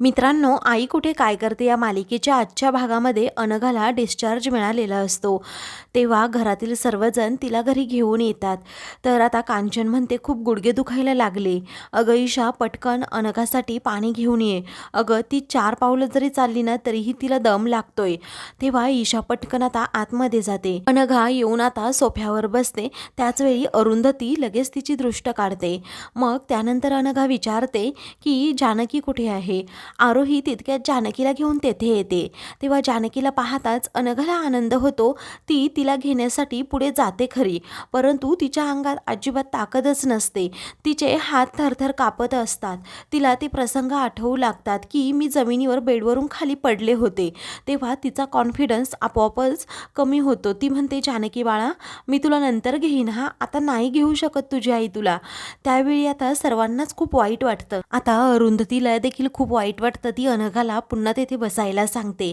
मित्रांनो आई कुठे काय करते या मालिकेच्या आजच्या भागामध्ये अनघाला डिस्चार्ज मिळालेला असतो. तेव्हा घरातील सर्वजण तिला घरी घेऊन येतात. तर आता कांचन म्हणते खूप गुडघे दुखायला लागले. अगं ईशा पटकन अनघासाठी पाणी घेऊन ये. अगं ती चार पावलं जरी चालली ना तरीही तिला दम लागतोय. तेव्हा ईशा पटकन आता आतमध्ये जाते. अनघा येऊन आता सोफ्यावर बसते. त्याचवेळी अरुंधती लगेच तिची दृष्ट काढते. मग त्यानंतर अनघा विचारते की जानकी कुठे आहे? आरोही तितक्यात जानकीला घेऊन तेथे येते. तेव्हा जानकीला पाहताच अनघला आनंद होतो ती तिला घेण्यासाठी पुढे जाते खरी परंतु तिच्या अंगात अजिबात ताकदच नसते. तिचे हात थरथर कापत असतात. तिला ते प्रसंग आठवू लागतात की मी जमिनीवर बेडवरून खाली पडले होते. तेव्हा तिचा कॉन्फिडन्स आपोआपच कमी होतो. ती म्हणते जानकी बाळा मी तुला नंतर घेईन हा. आता नाही घेऊ शकत तुझी आई तुला. त्यावेळी आता सर्वांनाच खूप वाईट वाटतं. आता अरुंधतीला देखील खूप वाईट वाटतं ती अनघाला पुन्हा तेथे बसायला सांगते.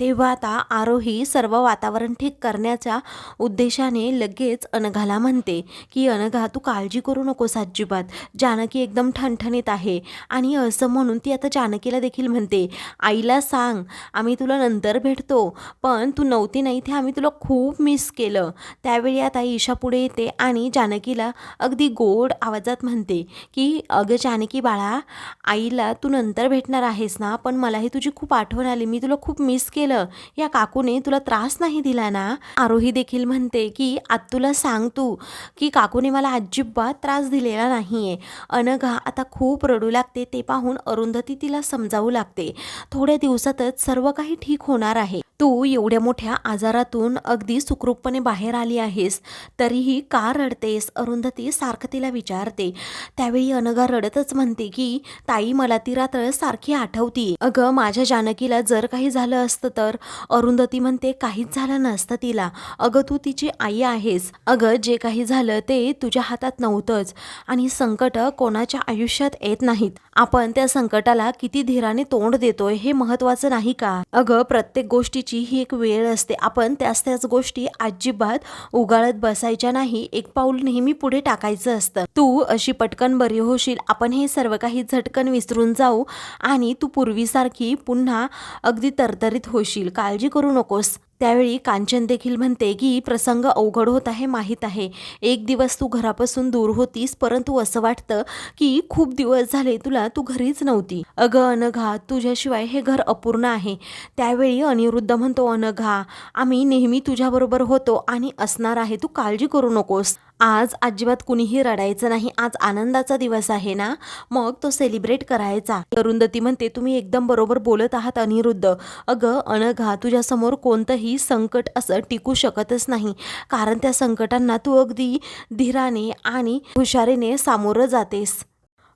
तेव्हा आता आरोही सर्व वातावरण ठीक करण्याच्या उद्देशाने लगेच अनघाला म्हणते की अनघा तू काळजी करू नकोस अजिबात. जानकी एकदम ठणठणीत आहे. आणि असं म्हणून ती आता जानकीला देखील म्हणते आईला सांग आम्ही तुला नंतर भेटतो पण तू नव्हती नाही ते आम्ही तुला खूप मिस केलं. त्यावेळी आता ईशा पुढे येते आणि जानकीला अगदी गोड आवाजात म्हणते की अगं जानकी बाळा आईला तू नंतर भेटणार आहेस ना? पण मलाही तुझी खूप आठवण आली. मी तुला खूप मिस केलं. या काकूने तुला त्रास नाही दिला ना? आरोही देखील म्हणते की आत तुला सांग तू की काकूने मला अजिबात त्रास दिलेला नाही आहे अनघा आता खूप रडू लागते. ते पाहून अरुंधती तिला समजावू लागते. थोड्या दिवसातच सर्व काही ठीक होणार आहे. तू एवढ्या मोठ्या आजारातून अगदी सुखरूपपणे बाहेर आली आहेस. तरीही का रडतेस? अरुंधती सारखं तिला विचारते. त्यावेळी अनघा रडतच म्हणते की ताई मला ती रात्र सारखी आठवती. अगं माझ्या जानकीला जर काही झालं असतं तर? अरुंधती म्हणते काहीच झालं नसतं तिला. अगं तू तिची आई आहेस. अगं जे काही झालं ते तुझ्या हातात नव्हतंच. आणि संकट कोणाच्या आयुष्यात येत नाहीत. आपण त्या संकटाला किती धीराने तोंड देतोय हे महत्वाचं नाही का? अगं प्रत्येक गोष्टीची ही एक वेळ असते. आपण त्याच त्याच गोष्टी अजिबात उगाळत बसायच्या नाही. एक पाऊल नेहमी पुढे टाकायचं असतं. तू अशी पटकन बरी होशील. आपण हे सर्व काही झटकन विसरून जाऊ आणि तू पूर्वीसारखी पुन्हा अगदी तरतरीत होशील. काळजी करू नकोस. त्यावेळी कांचन देखील म्हणते की प्रसंग अवघड होत आहे माहीत आहे. एक दिवस तू घरापासून दूर होतीस परंतु असं वाटतं की खूप दिवस झाले तुला तू घरीच नव्हती. अगं अनघा तुझ्याशिवाय हे घर अपूर्ण आहे. त्यावेळी अनिरुद्ध म्हणतो अनघा आम्ही नेहमी तुझ्याबरोबर होतो आणि असणार आहे. तू काळजी करू नकोस. आज अजिबात कुणीही रडायचं नाही. आज आनंदाचा दिवस आहे ना? मग तो सेलिब्रेट करायचा. अरुंधती म्हणते तुम्ही एकदम बरोबर बोलत आहात अनिरुद्ध. अगं अनघा तुझ्यासमोर कोणतंही संकट असं टिकू शकतच नाही. कारण त्या संकटांना तू अगदी धीराने आणि हुशारीने सामोरं जातेस.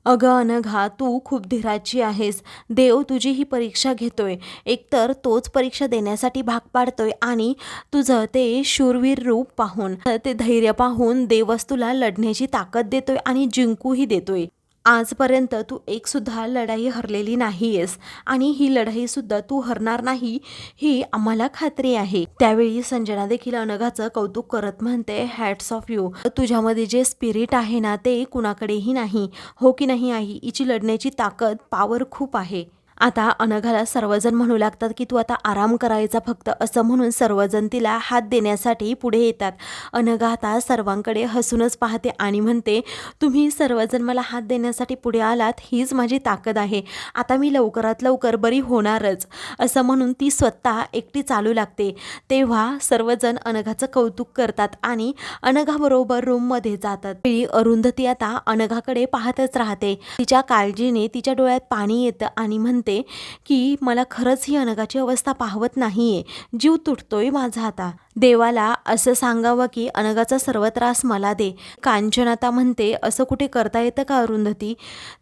अगं अनघा तू खूप धीराची आहेस. देव तुझी ही परीक्षा घेतोय. एकतर तोच परीक्षा देण्यासाठी भाग पाडतोय आणि तुझं ते शूरवीर रूप पाहून ते धैर्य पाहून देवच तुला लढण्याची ताकद देतोय आणि जिंकूही देतोय. आजपर्यंत तू एक सुद्धा लढाई हरलेली नाहीयेस आणि ही लढाई सुद्धा तू हरणार नाही ही आम्हाला खात्री आहे. त्यावेळी संजना देखील अनघाचं कौतुक करत म्हणते हॅट्स ऑफ यू तुझ्यामध्ये जे स्पिरिट आहे ना ते कुणाकडेही नाही. हो की नाही आई? हिची लढण्याची ताकद पावर खूप आहे. आता अनघाला सर्वजण म्हणू लागतात की तू आता आराम करायचा फक्त असं म्हणून सर्वजण तिला हात देण्यासाठी पुढे येतात. अनघा आता सर्वांकडे हसूनच पाहते आणि म्हणते तुम्ही सर्वजण मला हात देण्यासाठी पुढे आलात हीच माझी ताकद आहे. आता मी लवकरात लवकर बरी होणारच. असं म्हणून ती स्वतः एकटी चालू लागते. तेव्हा सर्वजण अनघाचं कौतुक करतात आणि अनघाबरोबर रूममध्ये जातात. वेळी अरुंधती आता अनघाकडे पाहतच राहते. तिच्या काळजीने तिच्या डोळ्यात पाणी येतं आणि म्हणते की मला खरंच ही अनघाची अवस्था पाहवत आहे जीव तुटतोय माझा आता. देवाला असं सांगावं की अनगाचा सर्व त्रास मला दे. कांचनाता म्हणते असं कुठे करता येतं का अरुंधती?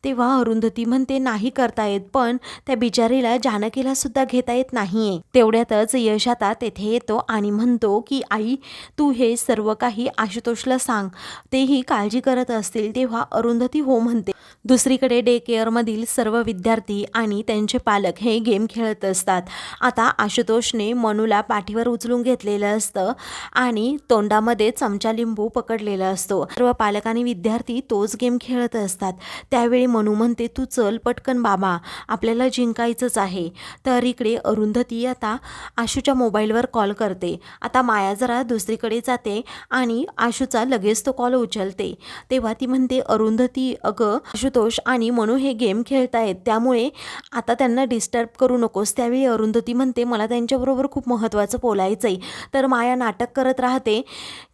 तेव्हा अरुंधती म्हणते नाही करता येत पण त्या बिचारीला जानकीला सुद्धा घेता येत नाहीये. तेवढ्यातच यश आता तेथे येतो आणि म्हणतो की आई तू हे सर्व काही आशुतोषला सांग. तेही काळजी करत असतील तेव्हा अरुंधती हो म्हणते. दुसरीकडे डे केअरमधील सर्व विद्यार्थी आणि त्यांचे पालक हे गेम खेळत असतात. आता आशुतोषने मनूला पाठीवर उचलून घेतलेलं असतं आणि तोंडामध्ये चमचा लिंबू पकडलेला असतो. सर्व पालक आणि विद्यार्थी तोच गेम खेळत असतात. त्यावेळी मनू म्हणते तू चल पटकन बाबा आपल्याला जिंकायचंच आहे. तर इकडे अरुंधती आता आशूच्या मोबाईलवर कॉल करते. आता माया जरा दुसरीकडे जाते आणि आशूचा लगेच तो कॉल उचलते. तेव्हा ती म्हणते अरुंधती अगं आशुतोष आणि मनू हे गेम खेळतायत त्यामुळे आता त्यांना डिस्टर्ब करू नकोस. त्यावेळी अरुंधती म्हणते मला त्यांच्याबरोबर खूप महत्त्वाचं बोलायचं आहे तर माया नाटक करत राहते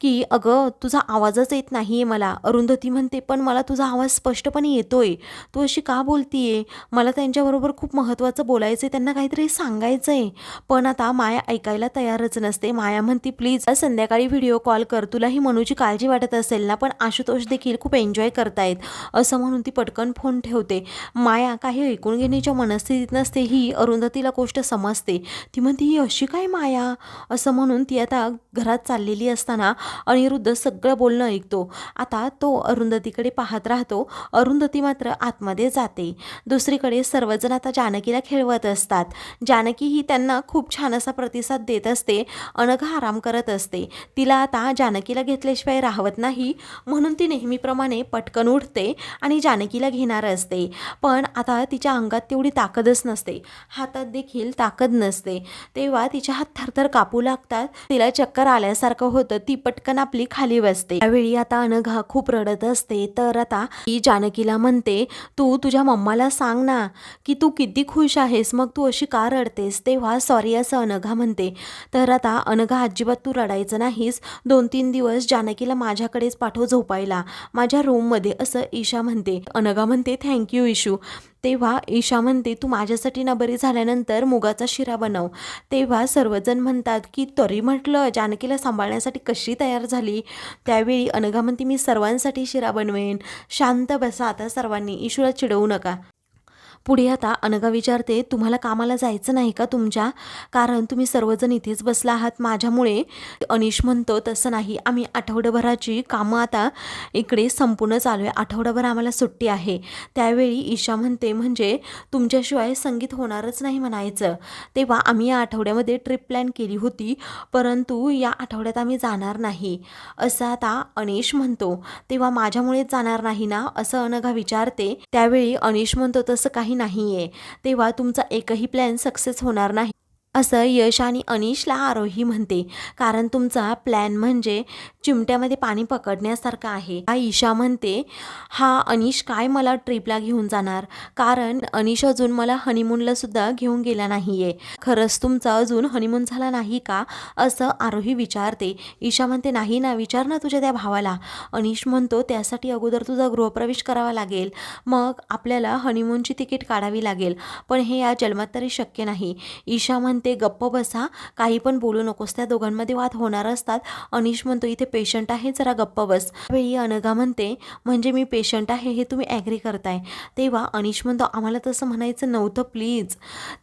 की अगं तुझा आवाजच येत नाही आहे मला. अरुंधती म्हणते पण मला तुझा आवाज स्पष्टपणे येतो आहे तू अशी का बोलतीये? मला त्यांच्याबरोबर खूप महत्त्वाचं बोलायचं आहे त्यांना काहीतरी सांगायचं आहे पण आता माया ऐकायला तयारच नसते. माया म्हणते प्लीज संध्याकाळी व्हिडिओ कॉल कर. तुला ही मनूची काळजी वाटत असेल ना पण आशुतोष देखील खूप एन्जॉय करतायत. असं म्हणून ती पटकन फोन ठेवते. माया काही ऐकून घेण्याच्या मनस्थितीत नसते ही अरुंधतीला गोष्ट समजते. ती म्हणते ही अशी काय माया? असं म्हणून ती आता घरात चाललेली असताना अनिरुद्ध सगळं बोलणं ऐकतो. आता तो अरुंधतीकडे पाहत राहतो. अरुंधती मात्र आतमध्ये जाते. दुसरीकडे सर्वजण आता जानकीला खेळवत असतात. जानकी ही त्यांना खूप छान असा प्रतिसाद देत असते. अनघा आराम करत असते. तिला आता जानकीला घेतल्याशिवाय राहवत नाही. म्हणून ती नेहमीप्रमाणे पटकन उठते आणि जानकीला घेणार असते. पण आता तिच्या अंगात तेवढी ताकदच नसते. हातात देखील ताकद नसते. तेव्हा तिच्या हात थरथर कापू लागतात. तिला चक्कर आल्यासारखं होतं. ती पटकन आपली खाली बसते. त्यावेळी आता अनघा खूप रडत असते. तर आता ती जानकीला म्हणते तू तुझ्या मम्माला सांग ना की तू किती खुश आहेस. मग तू अशी का रडतेस? तेव्हा सॉरी असं अनघा म्हणते. तर आता अनघा अजिबात तू रडायचं नाहीस. दोन तीन दिवस जानकीला माझ्याकडेच पाठव झोपायला. माझ्या रूममध्ये असं ईशा म्हणते. अनघा म्हणते थँक्यू इशू तेव्हा ईशा म्हणते तू माझ्यासाठी ना बरी झाल्यानंतर मुगाचा शिरा बनव. तेव्हा सर्वजण म्हणतात की तरी म्हटलं जानकीला सांभाळण्यासाठी कशी तयार झाली? त्यावेळी अनघा म्हणते मी सर्वांसाठी शिरा बनवेन. शांत बसा आता सर्वांनी ईशूला चिडवू नका. पुढे आता अनघा विचारते तुम्हाला कामाला जायचं नाही का तुमच्या? कारण तुम्ही सर्वजण इथेच बसला आहात. माझ्यामुळे अनिश म्हणतो तसं नाही. आम्ही आठवड्याभराची कामं आता इकडे संपूर्ण चालू आहे. आठवडाभर आम्हाला सुट्टी आहे. त्यावेळी ईशा म्हणते म्हणजे तुमच्याशिवाय संगीत होणारच नाही म्हणायचं. तेव्हा आम्ही या आठवड्यामध्ये ट्रिप प्लॅन केली होती परंतु या आठवड्यात आम्ही जाणार नाही. असं आता अनिश म्हणतो. तेव्हा माझ्यामुळेच जाणार नाही ना? असं अनघा विचारते. त्यावेळी अनिश म्हणतो तसं काही नाही आहे तेव्हा तुमचा एकही प्लॅन सक्सेस होणार नाही. असं यश आणि अनिशला आरोही म्हणते. कारण तुमचा प्लॅन म्हणजे चिमट्यामध्ये पाणी पकडण्यासारखं आहे. हा ईशा म्हणते हा अनिश काय मला ट्रिपला घेऊन जाणार? कारण अनिश अजून मला हनीमूनला सुद्धा घेऊन गेला नाही आहे खरंच तुमचा अजून हनीमून झाला नाही का? असं आरोही विचारते. ईशा म्हणते नाही ना विचार ना तुझ्या त्या भावाला. अनिश म्हणतो त्यासाठी अगोदर तुझा गृहप्रवेश करावा लागेल. मग आपल्याला हनीमूनची तिकीट काढावी लागेल. पण हे या जन्मात तरी शक्य नाही. ईशा म्हणते गप्प बसा काही पण बोलू नकोस. त्या दोघांमध्ये वाद होणार असतात. अनिश म्हणतो इथे पेशंट आहे जरा गप्प बस. वेळी अनघा म्हणते म्हणजे मी पेशंट आहे हे तुम्ही ॲग्री करताय. तेव्हा अनिश म्हणतो आम्हाला तसं म्हणायचं नव्हतं प्लीज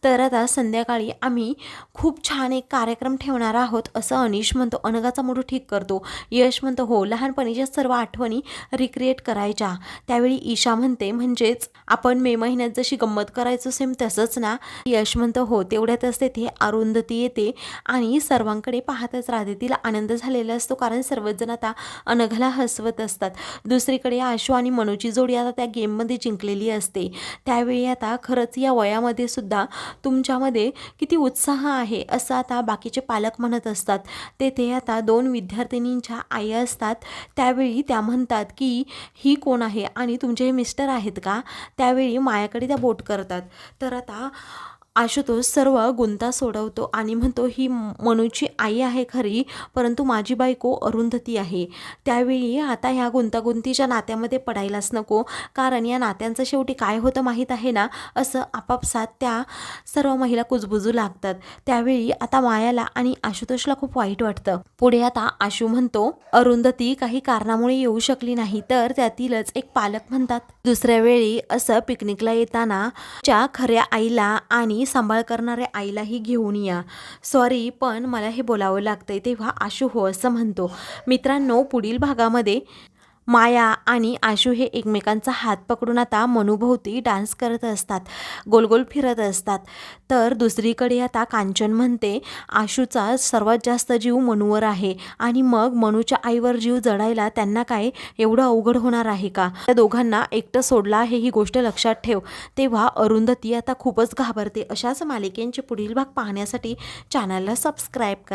तर आता संध्याकाळी आम्ही खूप छान एक कार्यक्रम ठेवणार आहोत असं अनिश म्हणतो. अनघाचा मोठं ठीक करतो. यश म्हणतो हो लहानपणीच्या सर्व आठवणी रिक्रिएट करायच्या. त्यावेळी ईशा म्हणते म्हणजेच आपण मे महिन्यात जशी गंमत करायचो सेम तसंच ना? यश म्हणतो हो तेवढ्यातच तेथे अरुंधती येते आणि सर्वांकडे पाहतच राहते. तिला आनंद झालेला असतो कारण सर्वजण आता अनघाला हसवत असतात. दुसरीकडे आशू आणि मनूची जोडी आता त्या गेममध्ये जिंकलेली असते. त्यावेळी आता खरंच या वयामध्ये सुद्धा तुमच्यामध्ये किती उत्साह आहे असं आता बाकीचे पालक म्हणत असतात. तेथे आता दोन विद्यार्थिनींच्या आई असतात. त्यावेळी त्या म्हणतात की ही कोण आहे आणि तुमचे हे मिस्टर आहेत का? त्यावेळी मायाकडे त्या बोट करतात. तर आता आशुतोष सर्व गुंता सोडवतो आणि म्हणतो ही मनूची आई आहे खरी परंतु माझी बायको अरुंधती आहे. त्यावेळी आता ह्या गुंतागुंतीच्या नात्यामध्ये पडायलाच नको कारण या नात्यांचं शेवटी काय होतं माहीत आहे ना? असं आपापसात त्या सर्व महिला कुजबुजू लागतात. त्यावेळी आता मायाला आणि आशुतोषला खूप वाईट वाटतं. पुढे आता आशू म्हणतो अरुंधती काही कारणामुळे येऊ शकली नाही तर त्यातीलच एक पालक म्हणतात. दुसऱ्या वेळी असं पिकनिकला येताना च्या खऱ्या आईला आणि आणि सांभाळ करणाऱ्या आईलाही घेऊन या. सॉरी पण मला हे बोलावं लागतंय तेव्हा आशू हो असं म्हणतो. मित्रांनो पुढील भागामध्ये माया आणि आशू हे एकमेकांचा हात पकडून आता मनूभोवती डान्स करत असतात गोल गोल फिरत असतात. तर दुसरीकडे आता कांचन म्हणते आशूचा सर्वात जास्त जीव मनूवर आहे आणि मग मनूच्या आईवर जीव जडायला त्यांना काय एवढं अवघड होणार आहे का त्या दोघांना एकटं सोडलं आहे ही गोष्ट लक्षात ठेव. तेव्हा अरुंधती आता खूपच घाबरते. अशाच मालिकेंचे पुढील भाग पाहण्यासाठी चॅनलला सबस्क्राईब करा.